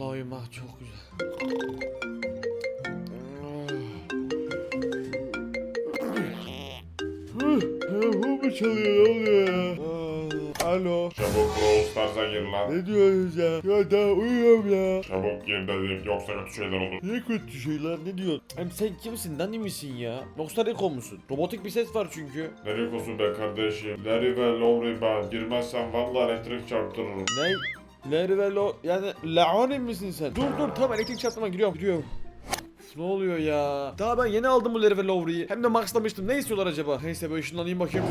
Uyumak çok güzel. Telefon mu çalıyor ne oluyor ya? Alo. Çabuk Brawl Stars'a gir lan. Ne diyorsunuz ya? Ya daha uyuyorum ya. Çabuk gir dedim yoksa kötü şeyler olur. Ne kötü şeyler ne diyorsun? Hem sen kimsin Dani misin ya? Yoksa Rico musun? Robotik bir ses var çünkü. Ne Rico'su be kardeşim. Larry ve Lowry ben. Girmezsen valla elektrik çarptırırım. Ne? Larry ve Lo... Yani Laonin misin sen? Dur dur tamam elektrik çarptırma giriyorum giriyorum. Ne oluyor ya? Daha ben yeni aldım bu Larry ve Lowry'yi. Hem de maxlamıştım. Ne istiyorlar acaba? Neyse böyle ışınlanayım bakayım.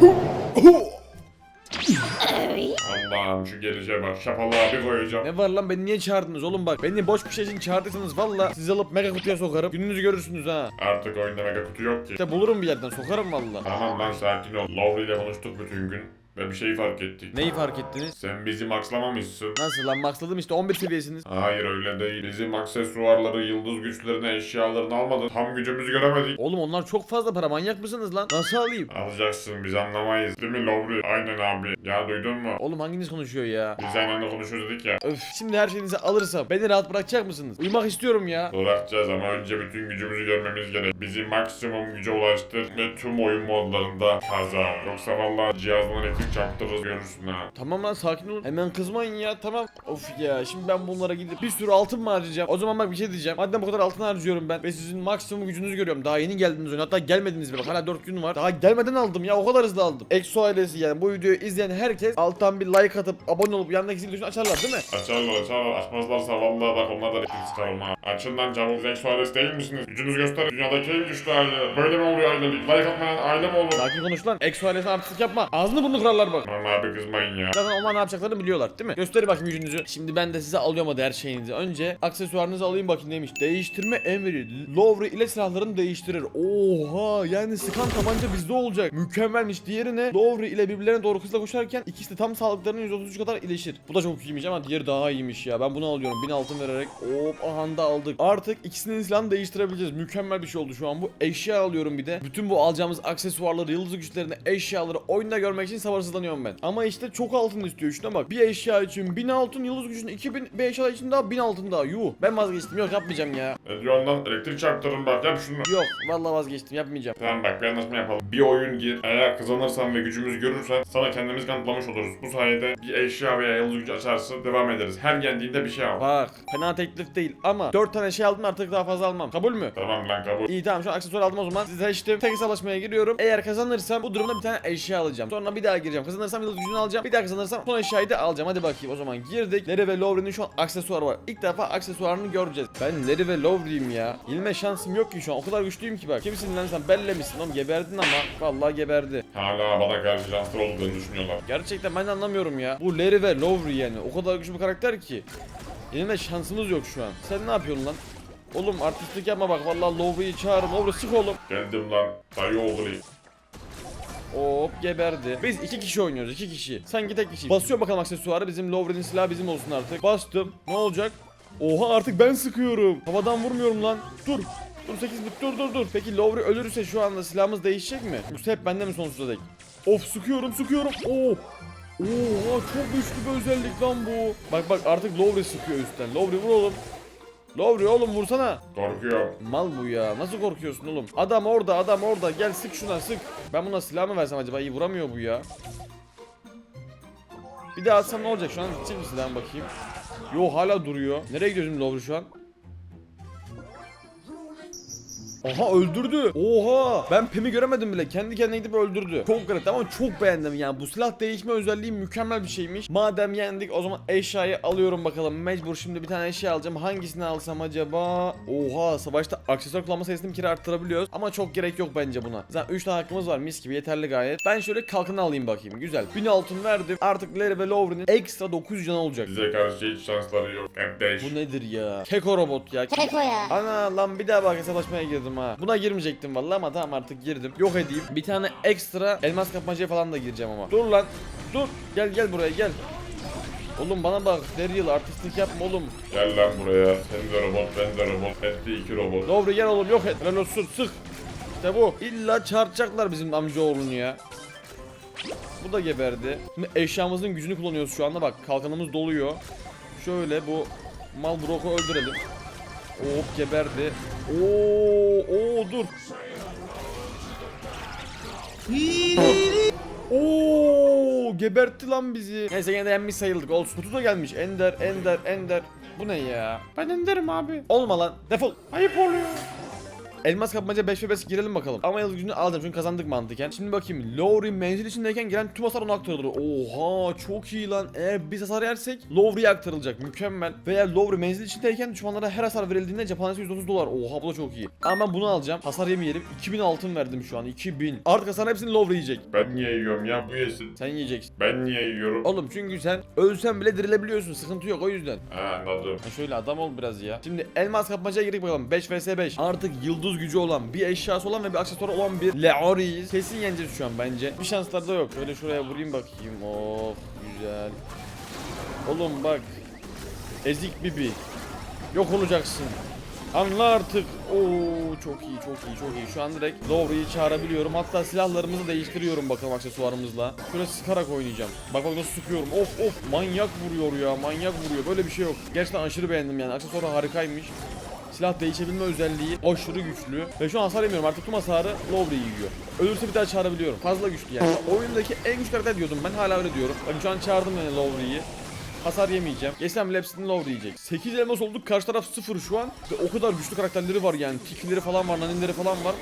Allah'ım şu gelişe bak. Şapalığa bir koyacağım. ne var lan beni niye çağırdınız oğlum bak. Beni boş bir şey için çağırdıysanız valla sizi alıp mega kutuya sokarım. Gününüzü görürsünüz ha. Artık oyunda mega kutu yok ki. İşte bulurum bir yerden sokarım valla. Tamam lan sakin ol. Lowry ile konuştuk bütün gün. Ve bir şey fark ettik. Neyi fark ettiniz? Sen bizi maxlamamışsın. Nasıl lan maxladım işte 11 seviyesiniz. Hayır öyle değil. Bizim aksesuarları, yıldız güçlerini, eşyalarını almadın. Tam gücümüzü göremedik. Oğlum onlar çok fazla para manyak mısınız lan? Nasıl alayım? Alacaksın biz anlamayız. Değil mi Lowry? Aynen abi. Ya duydun mu? Oğlum hanginiz konuşuyor ya? Biz aynı anda konuşuyoruz dedik ya. Öf şimdi her şeyinizi alırsam beni rahat bırakacak mısınız? Uyumak istiyorum ya. Bırakacağız ama önce bütün gücümüzü görmemiz gerek. Bizi maksimum güce ulaştır ve tüm oyun modlarında kaza. Yoksa vallahi cihazdan elektrik çarptırırız görürsün ha. Tamam lan sakin olun. Hemen kızmayın ya tamam. Of ya şimdi ben bunlara gidip bir sürü altın mı harcayacağım? O zaman bak bir şey diyeceğim. Madem bu kadar altın harcıyorum ben ve sizin maksimum gücünüzü görüyorum. Daha yeni geldiniz oyuna. Hatta gelmediniz bile. Bak hala 4 gün var. Daha gelmeden aldım ya. O kadar hızlı aldım. Exo ailesi yani bu videoyu izleyen herkes alttan bir like atıp abone olup yanındaki zil tuşunu açarlar değil mi? Açarlar açarlar açmazlarsa vallahi bak onlar da elektrik çıkarım ha. Açın lan çabuk Zenk Suarez değil misiniz? Gücünüz gösterin. Dünyadaki en güçlü aile. Böyle mi oluyor ailelik? Like atmayan aile mi olur? Sakin konuş lan. Exo ailesine artistlik yapma. Ağzını burnunu kırarlar bak. Tamam abi kızmayın ya. Zaten onlar ne yapacaklarını biliyorlar değil mi? Gösterin bakayım gücünüzü. Şimdi ben de size alıyorum hadi her şeyinizi. Önce aksesuarınızı alayım bakayım neymiş. Değiştirme emri. Lowry ile silahlarını değiştirir. Oha yani sıkan tabanca bizde olacak. Mükemmelmiş. Diğerine Lowry ile birbirlerine doğru hızla koşarken ikisi de tam sağlıklarının %33 kadar iyileşir. Bu da çok iyiymiş ama diğeri daha iyiymiş ya. Ben bunu alıyorum. 1000 altın vererek. Hop ahanda aldık. Artık ikisinin silahını değiştirebileceğiz. Mükemmel bir şey oldu şu an bu. Eşya alıyorum bir de. Bütün bu alacağımız aksesuarları, yıldız güçlerini, eşyaları oyunda görmek için sabırsızlanıyorum ben. Ama işte çok altın istiyor. Şuna bak. Bir eşya için 1000 altın, yıldız gücünün 2000, bir eşya için daha 1000 altın daha. Yuh. Ben vazgeçtim. Yok yapmayacağım ya. Ne diyorsun lan? Elektrik çarptırırım bak yap şunu. Yok. Vallahi vazgeçtim. Yapmayacağım. Tamam bak bir anlaşma yapalım. Bir oyun gir. Eğer kazanırsan ve gücümüzü görürsen sana kendimizi kanıtlamış oluruz. Bu sayede bir eşya veya yıldız gücü açarsın devam ederiz. Her yendiğinde bir şey al. Bak. Fena teklif değil ama 4 tane şey aldım artık daha fazla almam. Kabul mü? Tamam lan kabul. İyi tamam şu an aksesuar aldım o zaman. Size işte tek savaşmaya giriyorum. Eğer kazanırsam bu durumda bir tane eşya alacağım. Sonra bir daha gireceğim. Kazanırsam yıldız gücünü alacağım. Bir daha kazanırsam son eşyayı da alacağım. Hadi bakayım o zaman girdik. Larry ve Lowry'nin şu an aksesuarı var. İlk defa aksesuarını göreceğiz. Ben Larry ve Lowry'yim ya. Yenilme şansım yok ki şu an. O kadar güçlüyüm ki bak. Kimsin lan sen? Belle misin oğlum? Geberdin ama. Vallahi geberdi. Hala bana karşı şanslı olduğunu düşünüyorlar. Gerçekten ben de anlamıyorum ya. Bu Larry ve Lowry yani. O kadar güçlü bir karakter ki. Yenilme şansımız yok şu an. Sen ne yapıyorsun lan? Oğlum artistlik yapma bak. Vallahi Lowry'yi çağırın. Lowry sık oğlum. Geldim lan. Dayı oğlu. Hop geberdi. Biz iki kişi oynuyoruz iki kişi. Sanki tek kişi. Basıyorum bakalım aksesuarı. Bizim Lowry'nin silahı bizim olsun artık. Bastım. Ne olacak? Oha artık ben sıkıyorum. Havadan vurmuyorum lan. Dur. Dur 8 bit dur dur dur. Peki Lowry ölürse şu anda silahımız değişecek mi? Yoksa hep bende mi sonsuza dek? Of sıkıyorum sıkıyorum. Oh. Oha çok güçlü bir özellik lan bu. Bak bak artık Lowry sıkıyor üstten. Lowry vur oğlum. Lowry oğlum vursana. Korkuyorum. Mal bu ya. Nasıl korkuyorsun oğlum? Adam orada, adam orada. Gel sık şuna sık. Ben buna silah mı versem acaba? İyi vuramıyor bu ya. Bir daha atsam ne olacak? Şu an gidecek mi silahım bakayım? Yo hala duruyor. Nereye gidiyor şimdi şu an? Oha öldürdü. Oha. Ben Pem'i göremedim bile. Kendi kendine gidip öldürdü. Çok garip ama çok beğendim yani. Bu silah değişme özelliği mükemmel bir şeymiş. Madem yendik o zaman eşyayı alıyorum bakalım. Mecbur şimdi bir tane eşya alacağım. Hangisini alsam acaba? Oha savaşta aksesuar kullanma sayısını bir kere arttırabiliyoruz. Ama çok gerek yok bence buna. Zaten 3 tane hakkımız var mis gibi yeterli gayet. Ben şöyle kalkanı alayım bakayım. Güzel. 1000 altın verdim. Artık Larry ve Lowry'nin ekstra 900 canı olacak. Bize karşı hiç şansları yok. Değiş. Bu nedir ya? Keko robot ya. Keko ya. Ana lan bir daha bak hesaplaşmaya girdim ha. Buna girmeyecektim vallahi ama tamam artık girdim. Yok edeyim. Bir tane ekstra elmas kapmacaya falan da gireceğim ama. Dur lan. Dur. Gel gel buraya gel. Oğlum bana bak Daryl artistlik yapma oğlum. Gel lan buraya. Sen de robot, ben de robot. Etti iki robot. Doğru gel oğlum yok et. Helal olsun sık. İşte bu. İlla çarpacaklar bizim amcaoğlunu ya. Bu da geberdi. Şimdi eşyamızın gücünü kullanıyoruz şu anda bak kalkanımız doluyor. Şöyle bu mal Brock'u öldürelim. Hop geberdi. Oo, oo dur. Oo gebertti lan bizi. Neyse gene de yenmiş sayıldık olsun. Kutu da gelmiş. Ender, Ender, Ender. Bu ne ya? Ben Ender'im abi. Olma lan. Defol. Ayıp oluyor. Elmas kapmaca 5 ve 5 girelim bakalım. Ama yıldız gücünü alacağım çünkü kazandık mantıken. Şimdi bakayım. Lowry menzil içindeyken gelen tüm hasar ona aktarılır. Oha çok iyi lan. Eğer biz hasar yersek Lowry'ye aktarılacak. Mükemmel. Veya Lowry menzil içindeyken düşmanlara her hasar verildiğinde cephanesi 130 dolar. Oha bu da çok iyi. Ama ben bunu alacağım. Hasar yemeyelim. 2000 altın verdim şu an. 2000. Artık hasar hepsini Lowry yiyecek. Ben niye yiyorum ya bu yesin. Sen yiyeceksin. Ben niye yiyorum? Oğlum çünkü sen ölsen bile dirilebiliyorsun. Sıkıntı yok o yüzden. Ha anladım. Ya şöyle adam ol biraz ya. Şimdi elmas kapmacaya girdik bakalım. 5 vs 5. Artık yıldız gücü olan, bir eşyası olan ve bir aksesuarı olan bir Leori'yiz. Kesin yeneceğiz şu an bence. Bir şanslar da yok. Şöyle şuraya vurayım bakayım. Of güzel. Oğlum bak. Ezik Bibi. Yok olacaksın. Anla artık. Oo çok iyi çok iyi çok iyi. Şu an direkt Lowry'i çağırabiliyorum. Hatta silahlarımızı değiştiriyorum bakalım aksesuarımızla. Şöyle sıkarak oynayacağım. Bak bak nasıl sıkıyorum. Of of manyak vuruyor ya manyak vuruyor. Böyle bir şey yok. Gerçekten aşırı beğendim yani. Aksesuarı harikaymış. Silah değişebilme özelliği aşırı güçlü. Ve şu an hasar yemiyorum artık tüm hasarı Lowry yiyor. Ölürse bir daha çağırabiliyorum. Fazla güçlü yani. Oyundaki en güçlü karakter diyordum ben hala öyle diyorum. Bakın şu an çağırdım yani Lowry'yi. Hasar yemeyeceğim. Geçsem hepsini low diyecek. 8 elmas olduk. Karşı taraf 0 şu an. Ve o kadar güçlü karakterleri var yani. Tikileri falan var, naninleri falan var.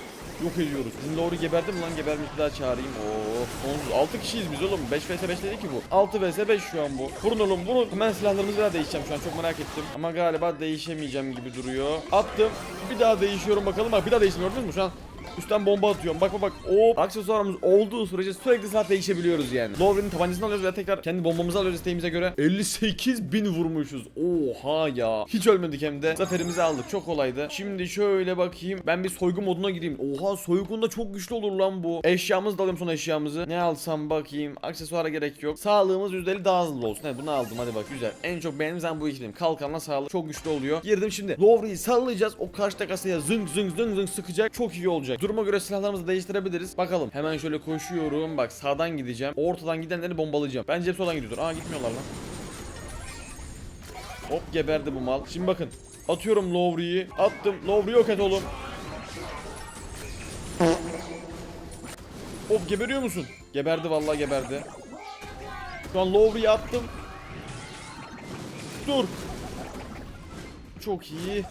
Yok ediyoruz. Bizim Lowry geberdi mi lan? Gebermiş bir daha çağırayım. Oo, sonsuz. 6 kişiyiz biz oğlum. 5 vs 5 dedi ki bu. 6 vs 5 şu an bu. Vurun oğlum vurun. Hemen silahlarımızı daha değişeceğim şu an. Çok merak ettim. Ama galiba değişemeyeceğim gibi duruyor. Attım. Bir daha değişiyorum bakalım. Bak bir daha değiştim gördünüz mü? Şu an Üstten bomba atıyorum. Bak bak bak. O aksesuarımız olduğu sürece sürekli silah değişebiliyoruz yani. Lowry'nin tabancasını alıyoruz ve tekrar kendi bombamızı alıyoruz isteğimize göre. 58 bin vurmuşuz. Oha ya. Hiç ölmedik hem de. Zaferimizi aldık. Çok kolaydı. Şimdi şöyle bakayım. Ben bir soygu moduna gireyim. Oha soygunda çok güçlü olur lan bu. Eşyamızı da alayım son eşyamızı. Ne alsam bakayım. Aksesuara gerek yok. Sağlığımız %50 daha hızlı olsun. Evet bunu aldım hadi bak güzel. En çok beğendiğim zaman bu ikiliyim. Kalkanla sağlık çok güçlü oluyor. Girdim şimdi. Lowry'yi sallayacağız. O karşı kasaya zınk zınk zınk zınk sıkacak. Çok iyi olacak. Duruma göre silahlarımızı değiştirebiliriz. Bakalım. Hemen şöyle koşuyorum. Bak sağdan gideceğim. Ortadan gidenleri bombalayacağım. Bence hep soldan gidiyordur. Aa gitmiyorlar lan. Hop geberdi bu mal. Şimdi bakın. Atıyorum Lowry'yi. Attım. Lowry yok et oğlum. Hop geberiyor musun? Geberdi vallahi geberdi. Şu an Lowry'yi attım. Dur. Çok iyi.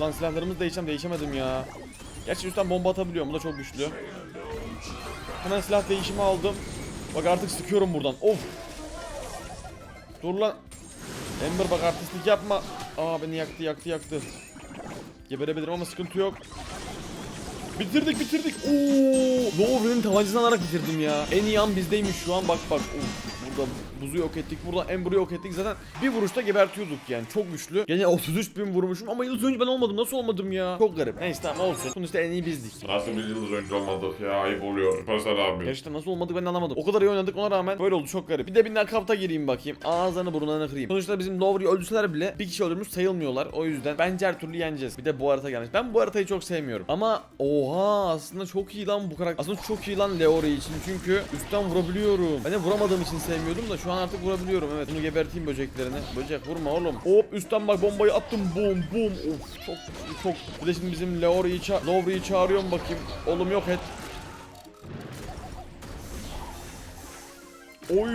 Lan silahlarımızı değişeceğim değişemedim ya. Gerçi üstten bomba atabiliyorum. Bu da çok güçlü. Hemen silah değişimi aldım. Bak artık sıkıyorum buradan. Of. Dur lan. Ember bak artistlik yapma. Aa beni yaktı yaktı yaktı. Geberebilirim ama sıkıntı yok. Bitirdik bitirdik. Oo, Lowry'nin tabancasını alarak bitirdim ya. En iyi an bizdeymiş şu an bak bak. Of, burada buzu yok ettik. Burada Ember'ı yok ettik. Zaten bir vuruşta gebertiyorduk yani. Çok güçlü. Gene 33 bin vurmuşum ama yıldız önce ben olmadım. Nasıl olmadım ya? Çok garip. Neyse tamam olsun. Sonuçta en iyi bizdik. Nasıl bir yıldız önce olmadık ya ayıp oluyor. Süpersel abi. Gerçekten nasıl olmadı ben anlamadım. O kadar iyi oynadık ona rağmen böyle oldu çok garip. Bir de bir nakavta gireyim bakayım. Ağızlarını burnlarını kırayım. Sonuçta bizim Lowry'i öldürseler bile bir kişi öldürmüş sayılmıyorlar. O yüzden bence her türlü yeneceğiz. Bir de bu harita gelmiş. Ben bu haritayı çok sevmiyorum. Ama oha aslında çok iyi lan bu karakter. Aslında çok iyi lan Leori için. Çünkü üstten vurabiliyorum. Ben de vuramadığım için sevmiyordum da şu an artık vurabiliyorum. Evet bunu geberteyim böceklerini. Böcek vurma oğlum. Hop üstten bak bombayı attım. Boom boom. Of çok çok. Bir de şimdi bizim Leori'yi ça Lowry'i çağırıyorum bakayım. Oğlum yok et. Oy!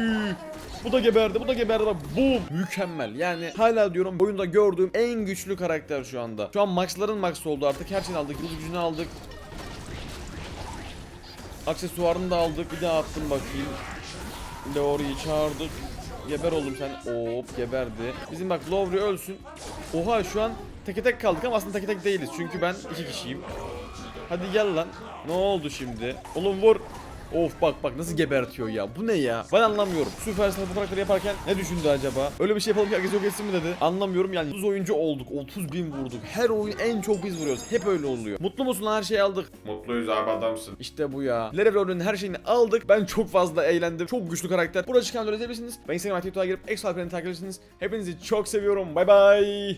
Bu da geberdi, bu da geberdi. Boom! Mükemmel. Yani hala diyorum oyunda gördüğüm en güçlü karakter şu anda. Şu an maxların maxı oldu artık. Her şeyini aldık. Yıldız gücünü aldık. Aksesuarını da aldık. Bir daha attım bakayım. Leori'yi çağırdık. Geber oğlum sen. Hop geberdi. Bizim bak Lowry ölsün. Oha şu an teke tek kaldık ama aslında teke tek değiliz. Çünkü ben iki kişiyim. Hadi gel lan. Ne oldu şimdi? Oğlum vur. Of bak bak nasıl gebertiyor ya. Bu ne ya? Ben anlamıyorum. Supercell bu karakteri yaparken ne düşündü acaba? Öyle bir şey yapalım ki herkes yok etsin mi dedi? Anlamıyorum yani. 30 oyuncu olduk. 30 bin vurduk. Her oyun en çok biz vuruyoruz. Hep öyle oluyor. Mutlu musun lan her şeyi aldık. Mutluyuz abi adamsın. İşte bu ya. Level her şeyini aldık. Ben çok fazla eğlendim. Çok güçlü karakter. Burada çıkan öyle. Ben Instagram Twitter'a girip Exo Alperen'i takip edebilirsiniz. Hepinizi çok seviyorum. Bay bay.